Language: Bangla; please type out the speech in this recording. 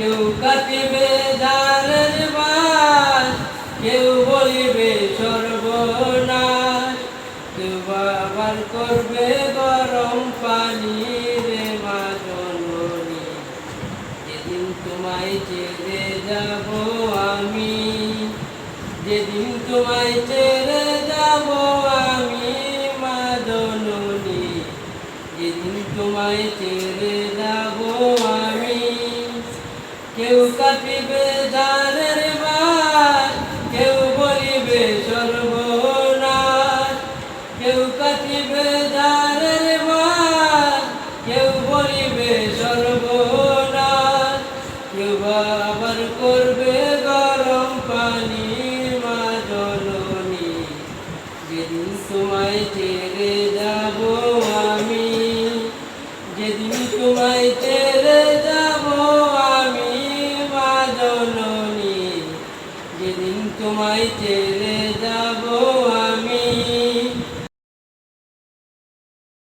কেউ কাটিবে জালের বাস কেউ বলিবে সর্বনাশ। কেউ আবার করবে গরম পানি রে মা জননী, যেদিন তোমায় ছেড়ে যাব আমি, যেদিন তোমায় ছেড়ে যাব আমি মা জননী, যেদিন তোমায় ছেড়ে যাব কেউ কাটিবে জালের বাস কেউ বলিবে সর্বনাশ। কেউ কাটিবে জালের বাস কেউ বলিবে সর্বনাশ। কেউ আবার করবে গরম পানি মা জননী, যেদিন তোমায় ছেড়ে যাব আমি, যেদিন তোমায় ছেড়ে যেদিন তোমায় ছেড়ে যাব